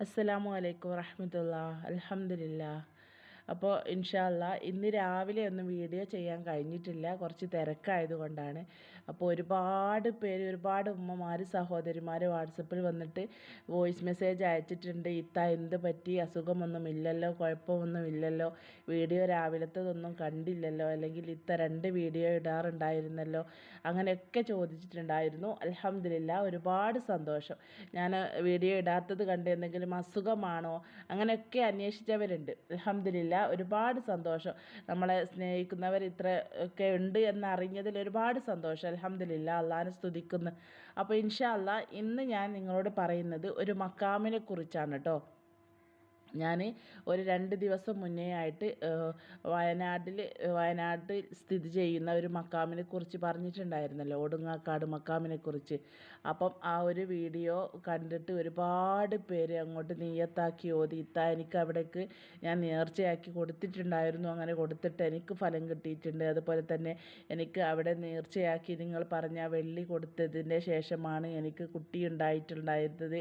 അസ്സലാമു അലൈക്കും വറഹമത്തുള്ള അലഹമില്ല അപ്പോൾ ഇൻഷാല്ല ഇന്ന് രാവിലെ ഒന്നും വീഡിയോ ചെയ്യാൻ കഴിഞ്ഞിട്ടില്ല. കുറച്ച് തിരക്കായത് കൊണ്ടാണ് അപ്പോൾ ഒരുപാട് പേര് ഒരുപാട് ഉമ്മമാർ സഹോദരിമാർ വാട്സപ്പിൽ വന്നിട്ട് വോയിസ് മെസ്സേജ് അയച്ചിട്ടുണ്ട്. ഇത്ത എന്ത് പറ്റി? അസുഖമൊന്നും ഇല്ലല്ലോ കുഴപ്പമൊന്നും ഇല്ലല്ലോ. വീഡിയോ രാവിലത്തതൊന്നും കണ്ടില്ലല്ലോ. അല്ലെങ്കിൽ ഇത്ത രണ്ട് വീഡിയോ ഇടാറുണ്ടായിരുന്നല്ലോ. അങ്ങനെയൊക്കെ ചോദിച്ചിട്ടുണ്ടായിരുന്നു. അലഹമില്ല ഒരുപാട് സന്തോഷം. ഞാൻ വീഡിയോ ഇടാത്തത് കണ്ട് എന്തെങ്കിലും അസുഖമാണോ? അങ്ങനെയൊക്കെ അന്വേഷിച്ചവരുണ്ട്. അലഹമില്ല ഒരുപാട് സന്തോഷം. നമ്മളെ സ്നേഹിക്കുന്നവർ ഇത്ര ഒക്കെ ഉണ്ട് എന്നറിഞ്ഞതിൽ ഒരുപാട് സന്തോഷം. അലഹമില്ല അള്ളാഹാനെ സ്തുതിക്കുന്നു. അപ്പോൾ ഇൻഷാ അല്ലാ ഇന്ന് ഞാൻ നിങ്ങളോട് പറയുന്നത് ഒരു മക്കാമിനെ കുറിച്ചാണ് കേട്ടോ ഞാൻ ഒരു രണ്ട് ദിവസം മുന്നേ ആയിട്ട് വയനാട്ടിൽ വയനാട്ടിൽ സ്ഥിതി ചെയ്യുന്ന ഒരു മക്കാമിനെ കുറിച്ച് പറഞ്ഞിട്ടുണ്ടായിരുന്നല്ലോ ഒടുങ്ങാക്കാട് മക്കാമിനെ കുറിച്ച്. അപ്പം ആ ഒരു വീഡിയോ കണ്ടിട്ട് ഒരുപാട് പേര് അങ്ങോട്ട് നീയത്താക്കി ഓതി ഇത്ത എനിക്ക് അവിടേക്ക് ഞാൻ നേർച്ചയാക്കി കൊടുത്തിട്ടുണ്ടായിരുന്നു അങ്ങനെ കൊടുത്തിട്ട് എനിക്ക് ഫലം കിട്ടിയിട്ടുണ്ട്. അതുപോലെ തന്നെ എനിക്ക് അവിടെ നേർച്ചയാക്കി നിങ്ങൾ പറഞ്ഞ വെള്ളി കൊടുത്തതിന്റെ ശേഷമാണ് എനിക്ക് കുട്ടി ഉണ്ടായിട്ടുണ്ടായിരുന്നത്.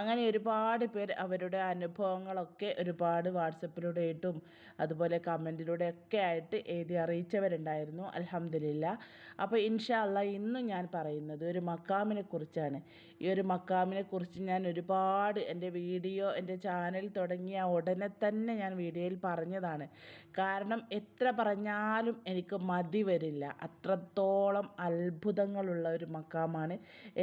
അങ്ങനെ ഒരുപാട് പേർ അവരുടെ അനുഭവങ്ങളൊക്കെ ഒക്കെ ഒരുപാട് വാട്സപ്പിലൂടെ ആയിട്ടും അതുപോലെ കമന്റിലൂടെ ഒക്കെ ആയിട്ട് എഴുതി അറിയിച്ചവരുണ്ടായിരുന്നു അലഹമില്ല അപ്പോൾ ഇൻഷാ അള്ളാ ഇന്നും ഞാൻ പറയുന്നത് ഒരു മക്കാമിനെ കുറിച്ചാണ്. ഈ ഒരു മക്കാമിനെ കുറിച്ച് ഞാൻ ഒരുപാട് എന്റെ വീഡിയോ എന്റെ ചാനൽ തുടങ്ങിയ ഉടനെ തന്നെ ഞാൻ വീഡിയോയിൽ പറഞ്ഞതാണ്. കാരണം എത്ര പറഞ്ഞാലും എനിക്ക് മതി വരില്ല. അത്രത്തോളം അത്ഭുതങ്ങളുള്ള ഒരു മക്കാമാണ്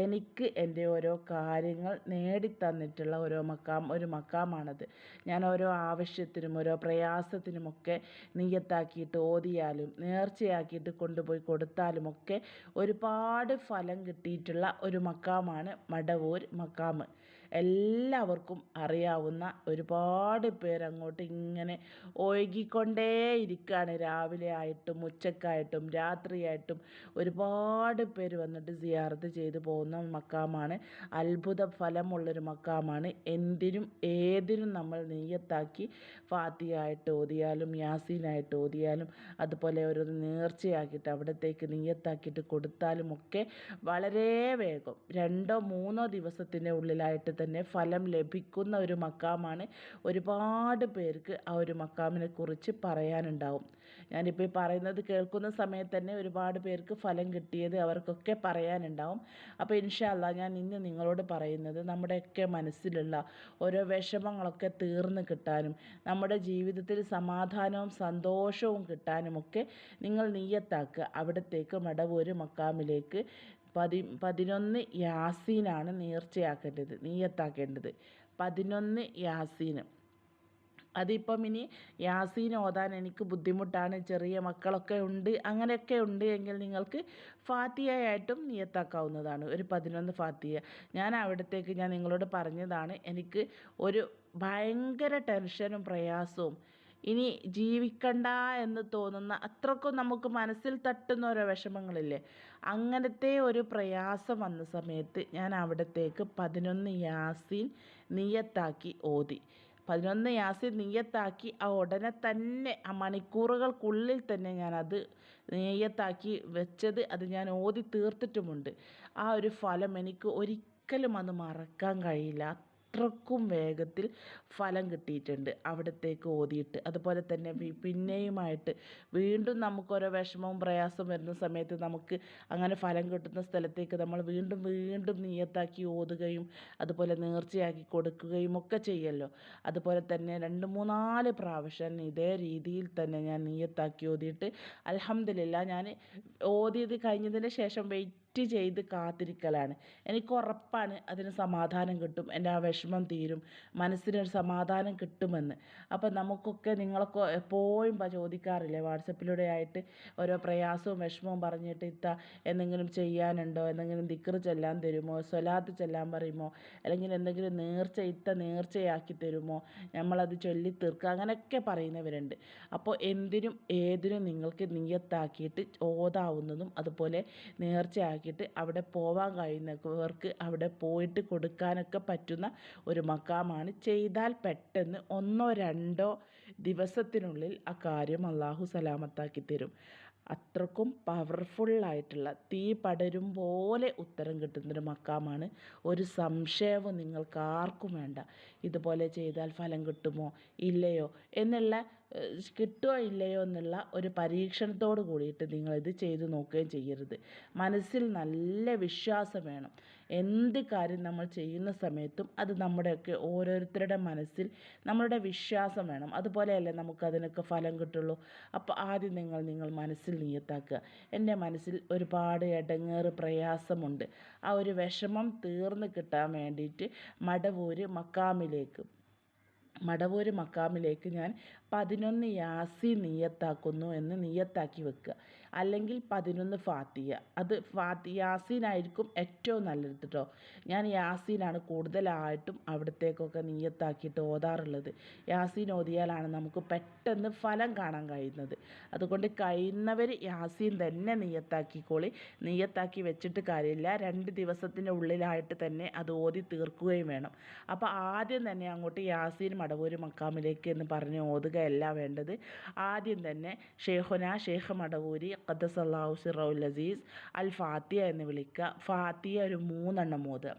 എനിക്ക് എന്റെ ഓരോ കാര്യങ്ങൾ നേടിത്തന്നിട്ടുള്ള ഓരോ മക്കാം ഒരു മക്കാമാണത്. ഞാൻ ഓരോ ആവശ്യത്തിനും ഓരോ പ്രയാസത്തിനുമൊക്കെ നീയത്താക്കിയിട്ട് ഓതിയാലും നേർച്ചയാക്കിയിട്ട് കൊണ്ടുപോയി കൊടുത്താലുമൊക്കെ ഒരുപാട് ഫലം കിട്ടിയിട്ടുള്ള ഒരു മക്കാമാണ് മടവൂർ മക്കാമ് എല്ലാവർക്കും അറിയാവുന്ന ഒരുപാട് പേരങ്ങോട്ട് ഇങ്ങനെ ഒഴുകിക്കൊണ്ടേയിരിക്കുകയാണ് രാവിലെ ആയിട്ടും ഉച്ചക്കായിട്ടും രാത്രിയായിട്ടും ഒരുപാട് പേര് വന്നിട്ട് സിയാറത്ത് ചെയ്തു പോകുന്ന മക്കാമാണ്. അത്ഭുത ഫലമുള്ളൊരു മക്കാമാണ്. എന്തിനും ഏതിനും നമ്മൾ നെയ്യത്താക്കി ഫാത്തിയായിട്ട് ഓതിയാലും യാസീനായിട്ട് ഓതിയാലും അതുപോലെ ഒരു നേർച്ചയാക്കിയിട്ട് അവിടത്തേക്ക് നെയ്യത്താക്കിയിട്ട് കൊടുത്താലും ഒക്കെ വളരെ വേഗം രണ്ടോ മൂന്നോ ദിവസത്തിന്റെ ഉള്ളിലായിട്ട് തന്നെ ഫലം ലഭിക്കുന്ന ഒരു മക്കാമാണ്. ഒരുപാട് പേർക്ക് ആ ഒരു മക്കാമിനെ കുറിച്ച് പറയാനുണ്ടാവും. ഞാനിപ്പോൾ ഈ പറയുന്നത് കേൾക്കുന്ന സമയത്ത് തന്നെ ഒരുപാട് പേർക്ക് ഫലം കിട്ടിയത് അവർക്കൊക്കെ പറയാനുണ്ടാവും. അപ്പോൾ ഇൻഷാല്ല ഞാൻ ഇന്ന് നിങ്ങളോട് പറയുന്നത് നമ്മുടെയൊക്കെ മനസ്സിലുള്ള ഓരോ വിഷമങ്ങളൊക്കെ തീർന്ന് കിട്ടാനും നമ്മുടെ ജീവിതത്തിൽ സമാധാനവും സന്തോഷവും കിട്ടാനുമൊക്കെ നിങ്ങൾ നീയത്താക്കുക അവിടത്തേക്ക് മടവൂര് മക്കാമിലേക്ക് പതി പതിനൊന്ന് യാസീനാണ് നേർച്ചയാക്കേണ്ടത് നീയത്താക്കേണ്ടത്. പതിനൊന്ന് യാസീന്. അതിപ്പം ഇനി യാസീൻ ഓതാൻ എനിക്ക് ബുദ്ധിമുട്ടാണ് ചെറിയ മക്കളൊക്കെ ഉണ്ട് അങ്ങനെയൊക്കെ ഉണ്ട് എങ്കിൽ നിങ്ങൾക്ക് ഫാത്തിയായിട്ടും നിയത്താക്കാവുന്നതാണ്. ഒരു പതിനൊന്ന് ഫാത്തിയ ഞാൻ അവിടത്തേക്ക് ഞാൻ നിങ്ങളോട് പറഞ്ഞതാണ് എനിക്ക് ഒരു ഭയങ്കര ടെൻഷനും പ്രയാസവും ഇനി ജീവിക്കണ്ട എന്ന് തോന്നുന്ന അത്രക്കും നമുക്ക് മനസ്സിൽ തട്ടുന്ന ഓരോ വിഷമങ്ങളില്ലേ? അങ്ങനത്തെ ഒരു പ്രയാസം വന്ന സമയത്ത് ഞാൻ അവിടത്തേക്ക് പതിനൊന്ന് യാസീൻ നിയത്താക്കി ഓതി. പതിനൊന്ന് യാസിൻ നീയത്താക്കി ആ ഉടനെ തന്നെ ആ മണിക്കൂറുകൾക്കുള്ളിൽ തന്നെ ഞാനത് നെയ്യത്താക്കി വെച്ചത് അത് ഞാൻ ഓതി തീർത്തിട്ടുമുണ്ട്. ആ ഒരു ഫലം എനിക്ക് ഒരിക്കലും അത് മറക്കാൻ കഴിയില്ല. അത്രക്കും വേഗത്തിൽ ഫലം കിട്ടിയിട്ടുണ്ട്. അവിടത്തേക്ക് ഓതിയിട്ട്. അതുപോലെ തന്നെ പിന്നെയുമായിട്ട് വീണ്ടും നമുക്കൊരോ വിഷമവും പ്രയാസവും വരുന്ന സമയത്ത് നമുക്ക് അങ്ങനെ ഫലം കിട്ടുന്ന സ്ഥലത്തേക്ക് നമ്മൾ വീണ്ടും വീണ്ടും നീയത്താക്കി ഓതുകയും അതുപോലെ നേർച്ചയാക്കി കൊടുക്കുകയും ഒക്കെ ചെയ്യല്ലോ. അതുപോലെ തന്നെ രണ്ട് മൂന്നാൽ പ്രാവശ്യം ഇതേ രീതിയിൽ തന്നെ ഞാൻ നീയത്താക്കി ഓതിയിട്ട്. അലഹമില്ല ഞാൻ ഓതിയത് കഴിഞ്ഞതിന് ശേഷം വെയിറ്റ് വെയിറ്റ് ചെയ്ത് കാത്തിരിക്കലാണ്. എനിക്ക് ഉറപ്പാണ് അതിന് സമാധാനം കിട്ടും. എന്റെ ആ വിഷമം തീരും. മനസ്സിനൊരു സമാധാനം കിട്ടുമെന്ന്. അപ്പം നമുക്കൊക്കെ നിങ്ങളൊക്കെ എപ്പോഴും ചോദിക്കാറില്ലേ? വാട്സപ്പിലൂടെ ആയിട്ട് ഓരോ പ്രയാസവും വിഷമവും പറഞ്ഞിട്ട് ഇത്ത എന്തെങ്കിലും ചെയ്യാനുണ്ടോ? എന്തെങ്കിലും ദിക്കറ് ചെല്ലാൻ തരുമോ? സ്വലാത്ത് ചെല്ലാൻ പറയുമോ? അല്ലെങ്കിൽ എന്തെങ്കിലും നേർച്ച ഇത്ത നേർച്ചയാക്കി തരുമോ? നമ്മളത് ചൊല്ലി തീർക്കുക അങ്ങനെയൊക്കെ പറയുന്നവരുണ്ട്. അപ്പോൾ എന്തിനും ഏതിനും നിങ്ങൾക്ക് നിയത്താക്കിയിട്ട് ഓതാവുന്നതും അതുപോലെ നേർച്ചയാക്കി ആക്കിയിട്ട് അവിടെ പോവാൻ കഴിയുന്നവർക്ക് അവിടെ പോയിട്ട് കൊടുക്കാനൊക്കെ പറ്റുന്ന ഒരു മക്കാമാണ്. ചെയ്താൽ പെട്ടെന്ന് ഒന്നോ രണ്ടോ ദിവസത്തിനുള്ളിൽ ആ കാര്യം അള്ളാഹു സലാമത്താക്കി തരും. അത്രക്കും പവർഫുള്ളായിട്ടുള്ള തീ പടരും പോലെ ഉത്തരം കിട്ടുന്നൊരു മക്കാമാണ്. ഒരു സംശയവും നിങ്ങൾക്ക് ആർക്കും വേണ്ട. ഇതുപോലെ ചെയ്താൽ ഫലം കിട്ടുമോ? ഇല്ലയോ? എന്നുള്ള കിട്ടുമോ ഇല്ലയോ എന്നുള്ള ഒരു പരീക്ഷണത്തോട് കൂടിയിട്ട് നിങ്ങളിത് ചെയ്തു നോക്കുകയും ചെയ്യരുത്. മനസ്സിൽ നല്ല വിശ്വാസം വേണം. എന്ത് കാര്യം നമ്മൾ ചെയ്യുന്ന സമയത്തും അത് നമ്മുടെയൊക്കെ ഓരോരുത്തരുടെ മനസ്സിൽ നമ്മളുടെ വിശ്വാസം വേണം. അതുപോലെയല്ലേ നമുക്ക് അതിനൊക്കെ ഫലം കിട്ടുള്ളൂ. അപ്പോൾ ആദ്യം നിങ്ങൾ നിങ്ങൾ മനസ്സിൽ നീയത്താക്കുക. എന്റെ മനസ്സിൽ ഒരുപാട് ഇടങ്ങേറ് പ്രയാസമുണ്ട്. ആ ഒരു വിഷമം തീർന്നു കിട്ടാൻ വേണ്ടിയിട്ട് മടവൂര് മക്കാമിലേക്ക് മടവൂര് മക്കാമിലേക്ക് ഞാൻ പതിനൊന്ന് യാസി നീയത്താക്കുന്നു എന്ന് നീയത്താക്കി വെക്കുക. അല്ലെങ്കിൽ പതിനൊന്ന് ഫാത്തിയ അത് ഫാത്തി യാസീനായിരിക്കും ഏറ്റവും നല്ലത് കേട്ടോ ഞാൻ യാസീനാണ് കൂടുതലായിട്ടും അവിടത്തേക്കൊക്കെ നീയത്താക്കിയിട്ട് ഓതാറുള്ളത്. യാസീൻ ഓതിയാലാണ് നമുക്ക് പെട്ടെന്ന് ഫലം കാണാൻ കഴിയുന്നത്. അതുകൊണ്ട് കഴിയുന്നവർ യാസീൻ തന്നെ നീയത്താക്കിക്കോളി. നീയത്താക്കി വെച്ചിട്ട് കാര്യമില്ല. രണ്ട് ദിവസത്തിന്റെ ഉള്ളിലായിട്ട് തന്നെ അത് ഓതി തീർക്കുകയും വേണം. അപ്പോൾ ആദ്യം തന്നെ അങ്ങോട്ട് യാസീൻ മടവൂര് മക്കാമിലേക്ക് എന്ന് പറഞ്ഞ് ഓതുകയല്ല വേണ്ടത്. ആദ്യം തന്നെ ഷേഖുന ഷേഖ് മടവൂരി ഖദ്ദസല്ലാഹു സിറൗൽ അസീസ് അൽ ഫാത്തിയ എന്ന് വിളിക്കുക ഫാത്തിയ ഒരു മൂന്നെണ്ണം മോത്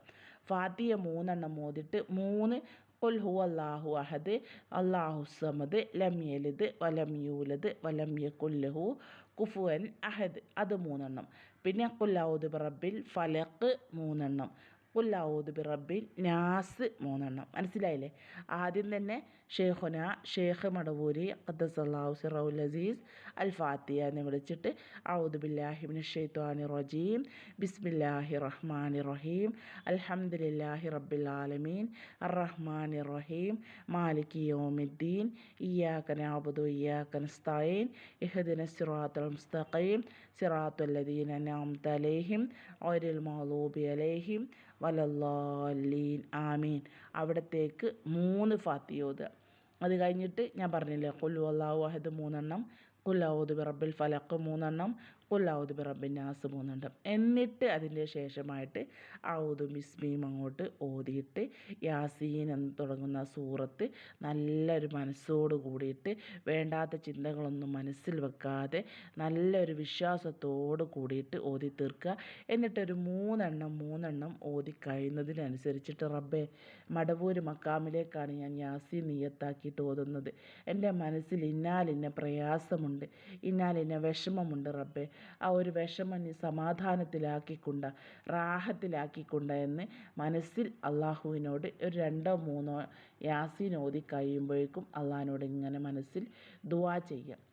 ഫാത്തിയ മൂന്നെണ്ണം ഓതിട്ട് മൂന്ന് هو ഹു അള്ളാഹു അഹദ് അള്ളാഹു സമദ് ലം യലിദ് വലം യൂലദ് വലം له കുഫുവൻ അഹദ്. അത് മൂന്നെണ്ണം. പിന്നെ ഖുല്ലൗദ് റബ്ബിൽ ഫലക്ക് മൂന്നെണ്ണം. ഖുല്ലൗദ് റബ്ബിൻ നാസ് മൂന്നെണ്ണം. മനസ്സിലായില്ലേ? ആദ്യം തന്നെ ഷേഖുന ഷേഖ് മടവൂരി ഖദ്ദസല്ലാഹു സിറൗൽ അസീസ് അൽ ഫാത്തിയ എന്ന് വിളിച്ചിട്ട് ഔദ് ബില്ലാഹിമിൻ ഷെയ്ത്വാനി റജീം ബിസ്മില്ലാഹി റഹ്മാനി റഹീം അൽഹംദുലില്ലാഹി റബ്ബിൽ ആലമീൻ അറഹ്മാനി റഹീം മാലിക് യോമിദ്ദീൻ ഇയ്യാക നഅബുദു ഇയ്യാക നസ്തഈൻ ഇഹ്ദിന സിറാത്തുൽ മുസ്തഖീം സിറാത്തുൽ ലദീന അൻഅംത അലൈഹിം ഗൈറിൽ അലേഹിം അലൈഹിം വലല്ലാലീൻ ആമീൻ. അവിടത്തേക്ക് മൂന്ന് ഫാത്തിയോത് അത് കഴിഞ്ഞിട്ട് ഞാൻ പറഞ്ഞില്ലേ കൊല്ലു അള്ളാഹു അഹദ് മൂന്നെണ്ണം കുല്ലാവുദ് ബിറബിൽ ഫലക്ക് മൂന്നെണ്ണം ബിറബിൻ നാസ് പോകുന്നുണ്ട് എന്നിട്ട് അതിന്റെ ശേഷമായിട്ട് ഔദു മിസ്മീം അങ്ങോട്ട് ഓതിയിട്ട് യാസീൻ എന്ന് തുടങ്ങുന്ന സൂറത്ത് നല്ലൊരു മനസ്സോട് കൂടിയിട്ട് വേണ്ടാത്ത ചിന്തകളൊന്നും മനസ്സിൽ വെക്കാതെ നല്ലൊരു വിശ്വാസത്തോട് കൂടിയിട്ട് ഓതി തീർക്കുക. എന്നിട്ടൊരു മൂന്നെണ്ണം മൂന്നെണ്ണം ഓതി കഴിയുന്നതിനനുസരിച്ചിട്ട് റബ്ബെ മടവൂര് മക്കാമിലേക്കാണ് ഞാൻ യാസീൻ നിയത്താക്കിയിട്ട് ഓതുന്നത്. എന്റെ മനസ്സിൽ ഇന്നാലിന്ന പ്രയാസമുണ്ട് ഇന്നാലിന്ന വിഷമമുണ്ട് റബ്ബെ. ആ ഒരു വിഷമം നീ സമാധാനത്തിലാക്കിക്കൊണ്ട് റാഹത്തിലാക്കിക്കൊണ്ട് എന്ന് മനസ്സിൽ അള്ളാഹുവിനോട് ഒരു രണ്ടോ മൂന്നോ യാസീൻ ഓതി കഴിയുമ്പോഴേക്കും അള്ളാഹിനോട് ഇങ്ങനെ മനസ്സിൽ ദുവാ ചെയ്യുക.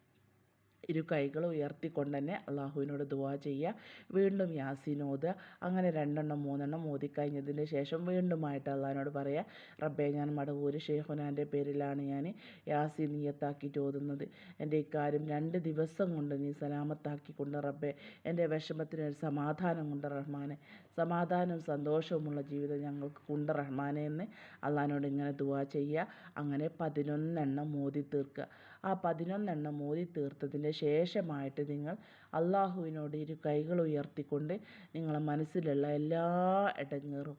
ഇരു കൈകൾ ഉയർത്തിക്കൊണ്ട് തന്നെ അള്ളാഹുവിനോട് ദുവാ ചെയ്യുക. വീണ്ടും യാസിനോദ്. അങ്ങനെ രണ്ടെണ്ണം മൂന്നെണ്ണം ഓതിക്കഴിഞ്ഞതിന് ശേഷം വീണ്ടുമായിട്ട് അള്ളാഹിനോട് പറയുക റബ്ബേ ഞാൻ മടവൂര് ഷെയ്ഖുനാന്റെ പേരിലാണ് ഞാൻ യാസീൻ നീയത്താക്കിയിട്ട് ഓതുന്നത്. എന്റെ ഇക്കാര്യം രണ്ട് ദിവസം കൊണ്ട് നീ സലാമത്താക്കിക്കൊണ്ട് റബ്ബെ എന്റെ വിഷമത്തിന് ഒരു സമാധാനം കൊണ്ട് റഹ്മാനെ സമാധാനവും സന്തോഷവുമുള്ള ജീവിതം ഞങ്ങൾക്ക് കൊണ്ട് റഹ്മാനെ എന്ന് അള്ളാഹിനോട് ഇങ്ങനെ ദുവാ ചെയ്യുക. അങ്ങനെ പതിനൊന്നെണ്ണം മോദി തീർക്കുക. ആ പതിനൊന്നെണ്ണം മോദി തീർത്തതിന്റെ ശേഷമായിട്ട് നിങ്ങൾ അള്ളാഹുവിനോട് ഇരു കൈകൾ ഉയർത്തിക്കൊണ്ട് നിങ്ങളെ മനസ്സിലുള്ള എല്ലാ ഇടങ്ങേറും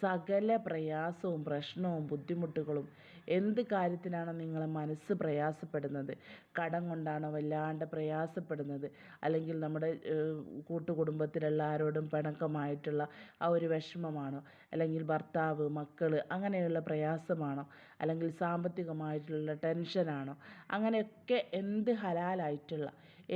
സകല പ്രയാസവും പ്രശ്നവും ബുദ്ധിമുട്ടുകളും എന്ത് കാര്യത്തിനാണ് നിങ്ങളെ മനസ്സ് പ്രയാസപ്പെടുന്നത്? കടം കൊണ്ടാണോ വല്ലാണ്ട് പ്രയാസപ്പെടുന്നത്? അല്ലെങ്കിൽ നമ്മുടെ കൂട്ടുകുടുംബത്തിലുള്ള ആരോടും പിണക്കമായിട്ടുള്ള ആ ഒരു വിഷമമാണോ? അല്ലെങ്കിൽ ഭർത്താവ് മക്കൾ അങ്ങനെയുള്ള പ്രയാസമാണോ? അല്ലെങ്കിൽ സാമ്പത്തികമായിട്ടുള്ള ടെൻഷനാണോ? അങ്ങനെയൊക്കെ എന്ത് ഹലാലായിട്ടുള്ള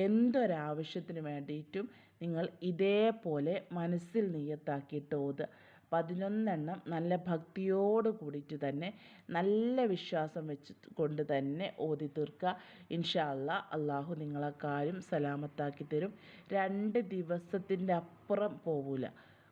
എന്തൊരാവശ്യത്തിന് വേണ്ടിയിട്ടും നിങ്ങൾ ഇതേപോലെ മനസ്സിൽ നിയത്താക്കിയിട്ട് ഓതുക. പതിനൊന്നെണ്ണം നല്ല ഭക്തിയോട് കൂടിയിട്ട് തന്നെ നല്ല വിശ്വാസം വെച്ച് കൊണ്ട് തന്നെ ഓതി തീർക്കുക. ഇൻഷാ അള്ളാഹു നിങ്ങളെ കാര്യം സലാമത്താക്കി തരും. രണ്ട് ദിവസത്തിന്റെ അപ്പുറം പോവില്ല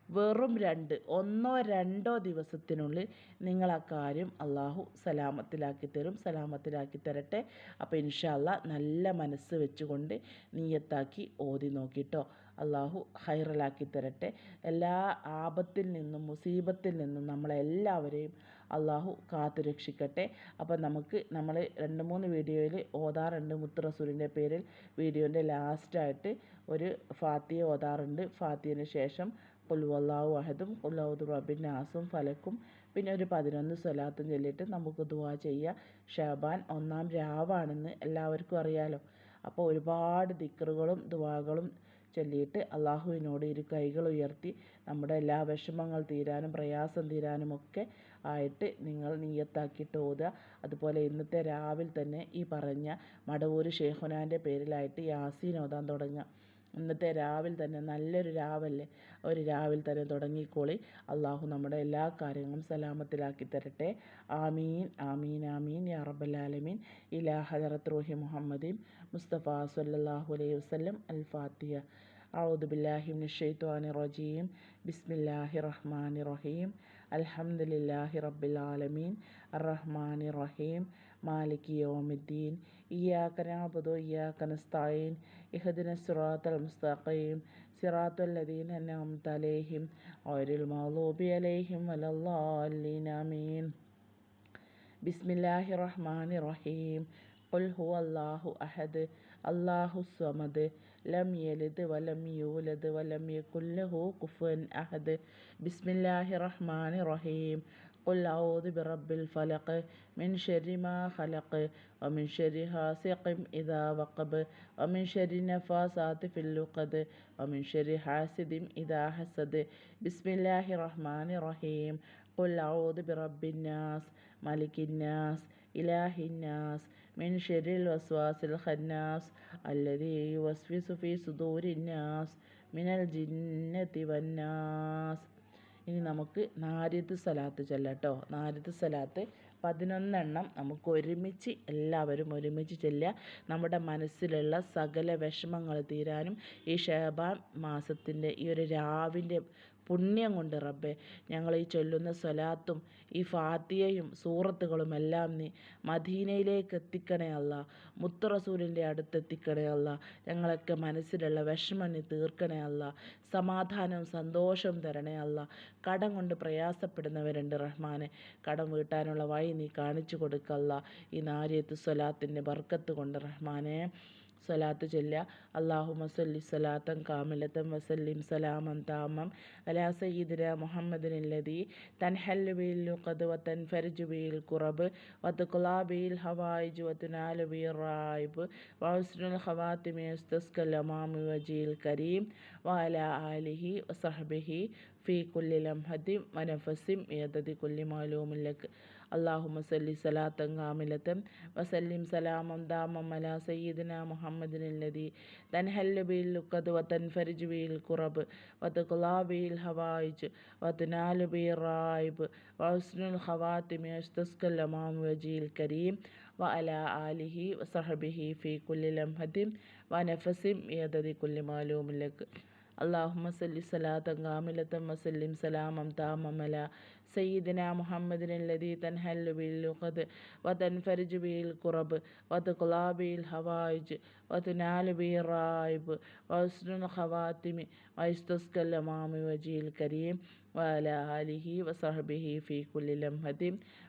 വെറും രണ്ട് ഒന്നോ രണ്ടോ ദിവസത്തിനുള്ളിൽ നിങ്ങൾ ആ കാര്യം അള്ളാഹു സലാമത്തിലാക്കി തരും സലാമത്തിലാക്കി തരട്ടെ. അപ്പോൾ ഇൻഷാല്ല നല്ല മനസ്സ് വെച്ചുകൊണ്ട് നീയത്താക്കി ഓതി നോക്കിട്ടോ. അള്ളാഹു ഹൈറലാക്കി തരട്ടെ. എല്ലാ ആപത്തിൽ നിന്നും മുസീബത്തിൽ നിന്നും നമ്മളെല്ലാവരെയും അള്ളാഹു കാത്തു രക്ഷിക്കട്ടെ. അപ്പോൾ നമുക്ക് നമ്മൾ രണ്ട് മൂന്ന് വീഡിയോയിൽ ഓതാറുണ്ട് മുത്ത് റസൂലിന്റെ പേരിൽ വീഡിയോന്റെ ലാസ്റ്റായിട്ട് ഒരു ഫാത്തിയ ഓതാറുണ്ട്. ഫാത്തിയന് ശേഷം കുൽവല്ലാഹു അഹദും കുല്ലൗദ് റബിൻ നാസും ഫലക്കും പിന്നെ ഒരു പതിനൊന്ന് സ്വലാത്തും ചൊല്ലിയിട്ട് നമുക്ക് ദുവാ ചെയ്യുക ഷാബാൻ ഒന്നാം രാവാണെന്ന് എല്ലാവർക്കും അറിയാലോ. അപ്പോൾ ഒരുപാട് ദിക്റുകളും ദുവാകളും ചൊല്ലിയിട്ട് അള്ളാഹുവിനോട് ഇരു കൈകൾ ഉയർത്തി നമ്മുടെ എല്ലാ വിഷമങ്ങൾ തീരാനും പ്രയാസം തീരാനും ഒക്കെ ആയിട്ട് നിങ്ങൾ നീയത്താക്കിയിട്ട് ഓതുക. അതുപോലെ ഇന്നത്തെ രാവിലെ തന്നെ ഈ പറഞ്ഞ മടവൂർ ഷേഖുനാന്റെ പേരിലായിട്ട് യാസീൻ ഓതാൻ തുടങ്ങുക. ഇന്നത്തെ രാവിലെ തന്നെ നല്ലൊരു രാവല്ലേ? ഒരു രാവിലെ തന്നെ തുടങ്ങിക്കോളി. അള്ളാഹു നമ്മുടെ എല്ലാ കാര്യങ്ങളും സലാമത്തിലാക്കി തരട്ടെ. ആമീൻ ആമീൻ ആമീൻ. യാ റബ്ബലാലമീൻ ഇലാ ഹജറത്ത് റൂഹി മുഹമ്മദീൻ മുസ്തഫ സല്ലാഹു അലൈഹി വസ്ലം അൽ ഫാത്തിയ ഔദുബില്ലാഹിമിൻ ഷെയ്ത്വാനി റജീം ബിസ്മില്ലാഹി റഹ്മാനി റഹീം അൽഹംദുലില്ലാഹി റബ്ബിൽ ആലമീൻ അറഹ്മാനി റഹീം മാലിക് യോമിദ്ദീൻ ഇയാക്ക നാബുദു ഇയാക്ക നസ്തായീൻ ഇഹദിന സിറാത്തൽ മുസ്തഖീം സിറാത്തുൽ ലദീൻ അൻഅംത അലൈഹിം ഗൈറിൽ മഗ്ദൂബി അലൈഹിം വലല്ലാലീൻ ആമീൻ ബിസ്മില്ലാഹി റഹ്മാനി റഹീം قل هو الله أحد الله الصمد لم يلد ولم يولد ولم يكن له كفوا أحد. بسم الله الرحمن الرحيم. قل أعوذ برب الفلق من شر ما خلق ومن شر حاسق إذا وقب ومن شر النفاثات في اللقد ومن شر حاسد إذا حسد. بسم الله الرحمن الرحيم. قل أعوذ برب الناس ملك الناس إله الناس. മിൻ ഷെരിൽ വസ്വാസിൽ ഖന്നാസ് അല്ലതി യുവസ്വിസു ഫി സുദൂരിന്നാസ് മിനൽ ജിന്നത്തി വന്നാസ് ഇനി നമുക്ക് നാരിത്ത് സലാത്ത് ചൊല്ലട്ടോ. നാരിത്ത് സലാത്ത് പതിനൊന്നെണ്ണം നമുക്ക് ഒരുമിച്ച് എല്ലാവരും ഒരുമിച്ച് ചെല്ലുക. നമ്മുടെ മനസ്സിലുള്ള സകല വിഷമങ്ങൾ തീരാനും ഈ ഷേബാൻ മാസത്തിന്റെ ഈ ഒരു രാവിന്റെ പുണ്യം കൊണ്ട് റബ്ബെ ഞങ്ങൾ ഈ ചൊല്ലുന്ന സ്വലാത്തും ഈ ഫാത്തിയയും സൂറത്തുകളും എല്ലാം നീ മദീനയിലേക്ക് എത്തിക്കണേ അല്ല മുത്തറസൂലിന്റെ അടുത്തെത്തിക്കണേ അല്ല ഞങ്ങളൊക്കെ മനസ്സിലുള്ള വിഷമം നീ തീർക്കണേ അല്ല സമാധാനവും സന്തോഷവും തരണേ അല്ല. കടം കൊണ്ട് പ്രയാസപ്പെടുന്നവരുണ്ട് റഹ്മാനെ കടം വീട്ടാനുള്ള വഴി നീ കാണിച്ചു കൊടുക്കല്ല. ഈ നാരിയത്ത് സ്വലാത്തിന്റെ ബർക്കത്ത് കൊണ്ട് റഹ്മാനെ സ്വലാത്ത് ചൊല്ലുക അള്ളാഹു മസല്ലി സ്വലാത്തൻ കാമിലത്തൻ വസല്ലിം സലാമൻ താമം. അലാ സയ്യിദിന മുഹമ്മദിനല്ലതി തൻഹല്ലു ബിൽ ലുഖദ് വത്തൻ ഫരജുബിയിൽ ബിൽ വത്ത് കുലാബിയിൽ ഹവായിജ് വതുനാലു ബിൽ റായിബ് വഹുസ്നുൽ ഹവാത്തിമി യസ്തസ്കൽ അമാമി വജീൽ കരീം വാല ആലിഹി സഹബിഹി ഫീ കുല്ലി ലംഹദിം വനഫസിം ഏതതി കുല്ലി മാലൂമിൻ അള്ളാഹുമ സല്ലി സലാത്തൻ കാമിലത്തൻ വസല്ലിം സലാമം ദാമം അല സയ്യിദിന മുഹമ്മദിനല്ലതി തൻഹല്ല ബിൽ ലുക്കത് വത്തൻ ഫരിജ് ബിൽ കുറബ് വത്ത് കുലാബിയിൽ ഹവായിജ് വത്തുനാല് ബി റായിബ് വസ്നുൽ ഹവാത്തിമി അസ്തസ്കൽ അമാം വജീൽ കരീം വ അല ആലിഹി വസഹബിഹി ഫി കുല്ലി ലംഹദിം വനഫസിം ഏതതി കുല്ലി മാലൂമിലേക്ക് അള്ളാഹുമ സല്ലി സലാത്തൻ കാമിലത്തൻ വസല്ലിം സലാമം താമമല. സയ്യിദിന മുഹമ്മദിൻ ലതി തൻഹല്ലു ബിൽ ലുഖദ് വതൻഫരിജു ബിൽ കുറബ് വതുഖുലാ ബിൽ ഹവായിജ് വതുനാലു ബിൽ റായിബ് വസ്നുൽ ഖവാത്തിമി വൈസ്തുസ്കൽ അമാമി വജീൽ കരീം وعلى آله وصحبه في كل لمحة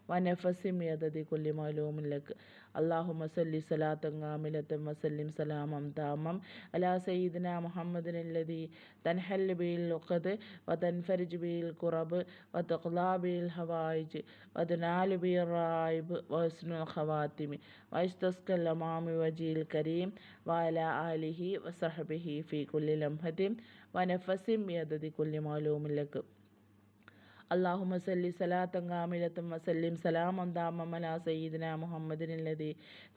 ونفس يدد كل معلوم لك اللهم صل صلاة كاملة وسلم سلاما تاما على سيدنا محمد الذي تنحل به اللقد وتنفرج به الكرب وتقضى به الحوائج وتنال به الرائب وحسن الخواتم ويستسقى الأمام وجه الكريم وعلى آله وصحبه في كل لمحة ونفس يدد كل معلوم لك അള്ളാഹു മസല്ലി സലാത്തങ്കാമിലത്തും വസല്ലിം സലാം അന്താമ അല സയ്യിദിന മുഹമ്മദിനുള്ളതി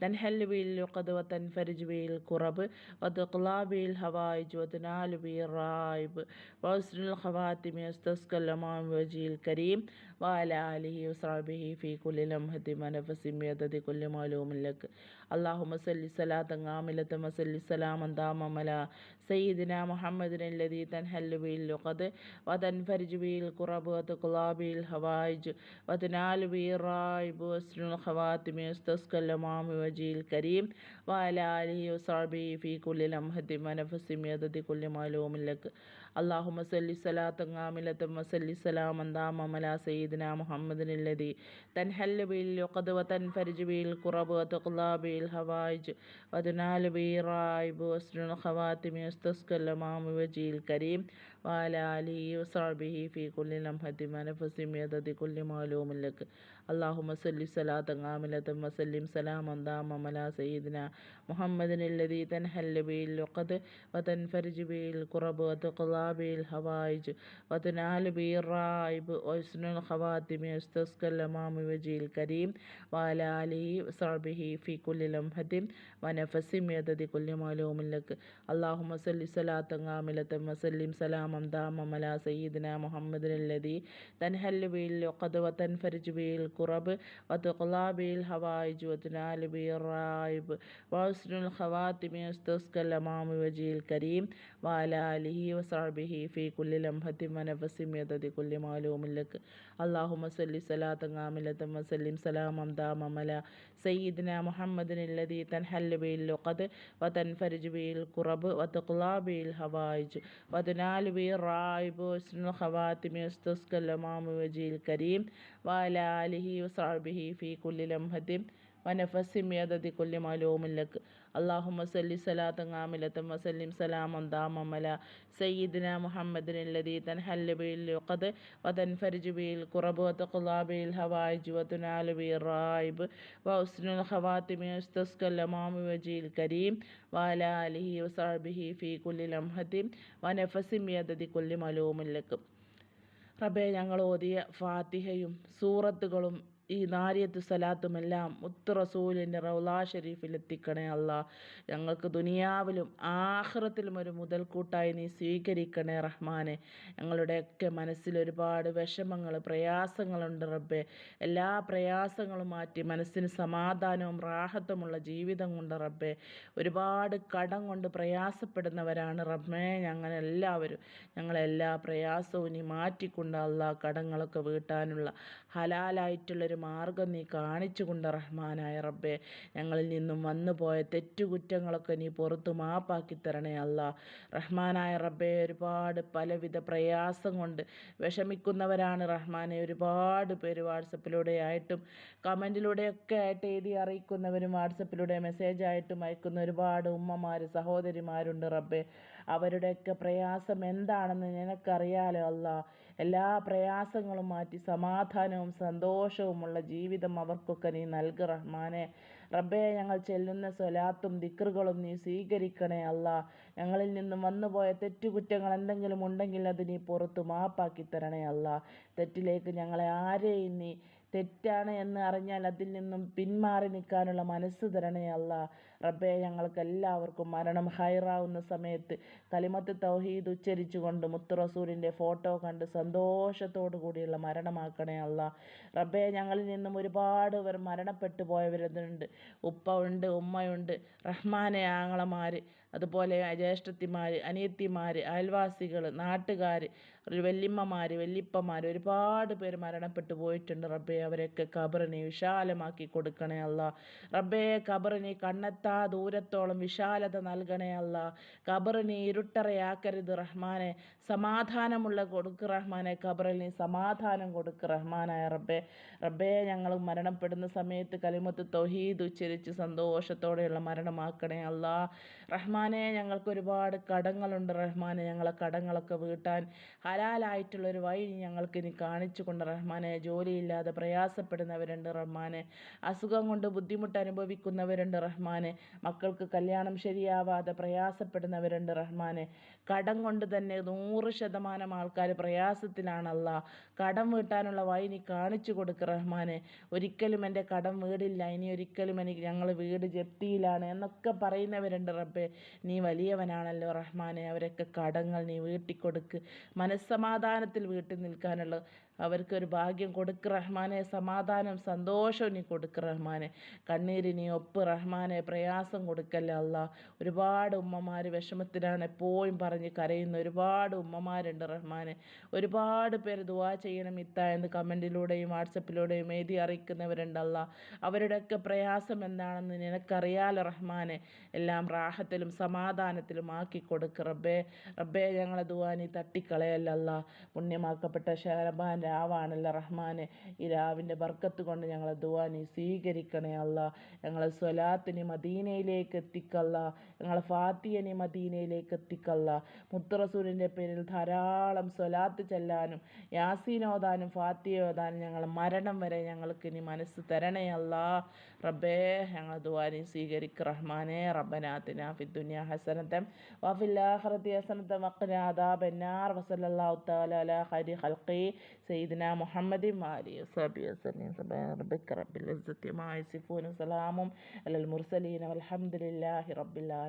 തൻഹല്ലുബിയിൽ ഖദവ തൻഫരിജുബിയിൽ കുറബ് വത്തുലാബിയിൽ ഹവായിജ് വത്തുനാലുബിയിൽ റായിബ് വസ്രുൽ ഖവാത്തിമി ഉസ്തസ്കല്ലമാം വജീൽ കരീം. الرائب وحسن الخواتم يستسقى الأمام وجه الكريم وعلى آله وصحبه في كل لمحة ونفس بيدد كل معلوم لك اللهم صل صلاة كاملة وسلم سلاما داما على سيدنا محمد الذي تنحل به اللقد وتنفرج به الكرب وتقضى به الحوائج وتنال به الرائب وحسن الخواتم يستسقى الأمام وجه الكريم وعلى آله وصحبه في كل لمحة ونفس بيدد كل معلوم لك അള്ളാഹു മസല്ലി സലാത്തങ്ങാമിലത്തും വസല്ലി സലാം അന്താമല സയ്യിദിന മുഹമ്മദിനുല്ലതി തൻഹല്ല ബിൽ ഒക്കത് വതൻ ഫരിജ് ബിൽ കുറബ് തുഖ്ലാബിൽ ഹവായിജ് വതുനാൽ ബി റായിബ് വസ്രുൽ ഖവാത്തിമി ഉസ്തസ്കല്ലമാം വജീൽ കരീം വാലാലി വസാബിഹി ഫി കുല്ലി ലംഹത്തി മനഫസിം യദതി കുല്ലി മാലൂമില്ലക്ക് لمحة ونفس بعدد كل معلوم لك اللهم صل صلاة كاملة وسلم سلاما داما على سيدنا محمد الذي تنحل به اللقد وتنفرج به الكرب وتقضى به الحوائج وتنال به الرائب وحسن الخواتم يستسقى الأمام وجه الكريم وعلى آله وصحبه في كل لمحة ونفس بعدد كل معلوم لك اللهم صل صلاة كاملة وسلم سلاما داما على سيدنا محمد الذي تنحل به اللقد وتنفرج به الكرب وتقضى به الحوائج وتنال به الرائب وحسن الخواتم يستسقى الأمام وجه الكريم وعلى آله وصحبه في كل لمحة ونفس بعدد كل معلوم لك اللهم صل صلاة كاملة وسلم سلاما داما على سيدنا محمد الذي تنحل به اللقد وتنفرج به الكرب وتقضى به الحوائج وتنال به الرائب وحسن الخواتم يستسقى الأمام وجه الكريم وعلى آله وصحبه في كل لمحة ونفس بعدد كل معلوم لك اللهم صل صلاة كاملة وسلم سلاما داما على سيدنا محمد الذي تنحل به اللقد وتنفرج به الكرب وتقضى به الحوائج وتنال به الرائب وحسن الخواتم يستسقى الأمام وجه الكريم وعلى آله وصحبه في كل لمحة ونفس بعدد كل معلوم لك റബ്ബേ ഞങ്ങൾ ഓതിയ ഫാത്തിഹയും സൂറത്തുകളും ഈ നാരിയത്ത് സലാത്തുമെല്ലാം മുത്ത് റസൂലിന്റെ റൗലാ ഷെരീഫിൽ എത്തിക്കണേ അല്ല. ഞങ്ങൾക്ക് ദുനിയാവിലും ആഹ്റത്തിലും ഒരു മുതൽക്കൂട്ടായി നീ സ്വീകരിക്കണേ റഹ്മാനെ. ഞങ്ങളുടെയൊക്കെ മനസ്സിൽ ഒരുപാട് വിഷമങ്ങൾ പ്രയാസങ്ങളുണ്ട് റബ്ബെ. എല്ലാ പ്രയാസങ്ങളും മാറ്റി മനസ്സിന് സമാധാനവും റാഹത്തുമുള്ള ജീവിതം കൊണ്ട് റബ്ബെ. ഒരുപാട് കടം കൊണ്ട് പ്രയാസപ്പെടുന്നവരാണ് റബ്ബേ. ഞങ്ങളെല്ലാവരും ഞങ്ങളെല്ലാ പ്രയാസവും നീ മാറ്റിക്കൊണ്ട് അല്ല കടങ്ങളൊക്കെ വീട്ടാനുള്ള ഹലാലായിട്ടുള്ളൊരു മാർഗം നീ കാണിച്ചു കൊണ്ട് റഹ്മാനായ റബ്ബെ ഞങ്ങളിൽ നിന്നും വന്നു പോയ തെറ്റുകുറ്റങ്ങളൊക്കെ നീ പുറത്തു മാപ്പാക്കി തരണേ അല്ല. റഹ്മാനായ റബ്ബെ ഒരുപാട് പലവിധ പ്രയാസം കൊണ്ട് വിഷമിക്കുന്നവരാണ് റഹ്മാനെ. ഒരുപാട് പേര് വാട്സപ്പിലൂടെ ആയിട്ടും കമന്റിലൂടെയൊക്കെ ആയിട്ട് എഴുതി അറിയിക്കുന്നവരും വാട്സപ്പിലൂടെ മെസ്സേജായിട്ടും അയക്കുന്ന ഒരുപാട് ഉമ്മമാർ സഹോദരിമാരുണ്ട് റബ്ബെ. അവരുടെയൊക്കെ പ്രയാസം എന്താണെന്ന് നിനക്കറിയാലോ അല്ല. എല്ലാ പ്രയാസങ്ങളും മാറ്റി സമാധാനവും സന്തോഷവുമുള്ള ജീവിതം അവർക്കൊക്കെ നീ നൽകു റഹ്മാനെ. റബ്ബേ ഞങ്ങൾ ചെല്ലുന്ന സ്വലാത്തും ദിക്റുകളും നീ സ്വീകരിക്കണേ അല്ല. ഞങ്ങളിൽ നിന്നും വന്നുപോയ തെറ്റുകുറ്റങ്ങൾ എന്തെങ്കിലും ഉണ്ടെങ്കിൽ അത് നീ പുറത്ത് മാപ്പാക്കി തരണേ അല്ല. തെറ്റിലേക്ക് ഞങ്ങളെ ആരെയും നീ തെറ്റാണ് എന്ന് അറിഞ്ഞാൽ അതിൽ നിന്നും പിന്മാറി നിൽക്കാനുള്ള മനസ്സ് തരണേ അല്ല. റബ്ബേ ഞങ്ങൾക്ക് എല്ലാവർക്കും മരണം ഹൈറാവുന്ന സമയത്ത് കലിമത്ത് തൗഹീദ് ഉച്ചരിച്ചുകൊണ്ട് മുത്ത് റസൂലിന്റെ ഫോട്ടോ കണ്ട് സന്തോഷത്തോടു കൂടിയുള്ള മരണമാക്കണേ അല്ല റബ്ബേ ഞങ്ങളിൽ നിന്നും ഒരുപാട് പേർ മരണപ്പെട്ടു പോയവരുണ്ട്. ഉപ്പ ഉണ്ട് ഉമ്മയുണ്ട് റഹ്മാനെ ആങ്ങളമാർ അതുപോലെ ജ്യേഷ്ഠത്തിമാർ അനിയത്തിമാർ അയൽവാസികൾ നാട്ടുകാർ വല്യമ്മമാർ വല്യപ്പമാർ ഒരുപാട് പേര് മരണപ്പെട്ടു പോയിട്ടുണ്ട് റബ്ബേ. അവരെയൊക്കെ ഖബറിനെ വിശാലമാക്കി കൊടുക്കണേ അല്ല റബ്ബേ ഖബറിനെ കണ്ണെത്താ ദൂരത്തോളം വിശാലത നൽകണേ അല്ല. ഖബറിനെ ഇരുട്ടറയാക്കരുത് റഹ്മാനെ. സമാധാനമുള്ള കൊടുക്ക് റഹ്മാനെ. ഖബറിൽ നീ സമാധാനം കൊടുക്ക് റഹ്മാനായ റബ്ബെ. റബ്ബേ ഞങ്ങൾ മരണപ്പെടുന്ന സമയത്ത് കലിമത്ത് തൊഹീദ് ഉച്ചരിച്ച് സന്തോഷത്തോടെയുള്ള മരണമാക്കണേ അല്ല. റഹ്മാനെ ഞങ്ങൾക്ക് ഒരുപാട് കടങ്ങളുണ്ട് റഹ്മാനെ. ഞങ്ങളെ കടങ്ങളൊക്കെ വീട്ടാൻ ഹലാലായിട്ടുള്ളൊരു വഴി ഞങ്ങൾക്ക് ഇനി കാണിച്ചു കൊണ്ട് റഹ്മാനെ. ജോലിയില്ലാതെ പ്രയാസപ്പെടുന്നവരുണ്ട് റഹ്മാനെ. അസുഖം കൊണ്ട് ബുദ്ധിമുട്ട് അനുഭവിക്കുന്നവരുണ്ട് റഹ്മാനെ. മക്കൾക്ക് കല്യാണം ശരിയാവാതെ പ്രയാസപ്പെടുന്നവരുണ്ട് റഹ്മാനെ. കടം കൊണ്ട് തന്നെ നൂറ് ശതമാനം ആൾക്കാർ പ്രയാസത്തിലാണല്ല കടം വീട്ടാനുള്ള വഴി നീ കാണിച്ചു കൊടുക്ക് റഹ്മാനെ. ഒരിക്കലും എന്റെ കടം വീടില്ല. ഇനി ഒരിക്കലും എനിക്ക് ഞങ്ങൾ വീട് ജപ്തിയിലാണ് എന്നൊക്കെ പറയുന്നവരുണ്ട് റബ്ബെ. നീ വലിയവനാണല്ലോ റഹ്മാനെ. അവരൊക്കെ കടങ്ങൾ നീ വീട്ടിക്കൊടുക്ക്. മനസ്സമാധാനത്തിൽ വീട്ടിൽ നിൽക്കാനുള്ള അവർക്കൊരു ഭാഗ്യം കൊടുക്ക് റഹ്മാനെ സമാധാനം സന്തോഷം നീ കൊടുക്ക് റഹ്മാനെ. കണ്ണീരിനി ഒപ്പ് റഹ്മാനെ പ്രയാസം കൊടുക്കല്ല അല്ല ഒരുപാട് ഉമ്മമാർ വിഷമത്തിലാണ് എപ്പോഴും പറഞ്ഞ് കരയുന്ന ഒരുപാട് ഉമ്മമാരുണ്ട് റഹ്മാനെ. ഒരുപാട് പേര് ദുവാ ചെയ്യണം ഇത്ത എന്ന് കമന്റിലൂടെയും വാട്സപ്പിലൂടെയും എഴുതി അറിയിക്കുന്നവരുണ്ടല്ല അവരുടെയൊക്കെ പ്രയാസം എന്താണെന്ന് നിനക്കറിയാലോ റഹ്മാനെ. എല്ലാം റാഹത്തിലും സമാധാനത്തിലും ആക്കി കൊടുക്ക് റബ്ബേ. റബ്ബേ ഞങ്ങളെ ദുവാനി തട്ടിക്കളയല്ലല്ല പുണ്യമാക്കപ്പെട്ട ഷഹറബാൻ രാവാണല്ലോ റഹ്മാനെ. ഈ രാവിന്റെ ബർക്കത്ത് കൊണ്ട് ഞങ്ങളെ ദുവാ സ്വീകരിക്കണേ അല്ല. ഞങ്ങളെ സ്വലാത്തിന് മദീനയിലേക്ക് എത്തിക്കല്ല. ഞങ്ങളെ ഫാത്തിയനെ മദീനയിലേക്ക് എത്തിക്കല്ല മുത്തറസൂലിന്റെ പേരിൽ ധാരാളം സ്വലാത്ത് ചെല്ലാനും യാസീനോദാനും ഫാത്തിയോദാനും ഞങ്ങൾ മരണം വരെ ഞങ്ങൾക്ക് ഇനി മനസ്സ് തരണേ അല്ല. റബ്ബേ ഞങ്ങൾ ദുവാനി സ്വീകരിക്ക് റഹ്മാനെ. റബ്ബനാത്തിന ഫിദ്ദുനിയ ഹസനത്തം വഫില്ലാഹറത്തി ഹസനത്തം വഖന അദാബന്നാർ വസല്ലല്ലാഹു തആല അലാ ഖൈരി ഖൽഖി. സയ്യിദിന മുഹമ്മദി മാലി സബിയ വസല്ലം. സുബ്ഹാന റബ്ബിക റബ്ബിൽ ഇസ്സത്തി മാ യസിഫൂൻ സലാമും അലൽ മുർസലീൻ വൽഹംദുലില്ലാഹി റബ്ബിൽ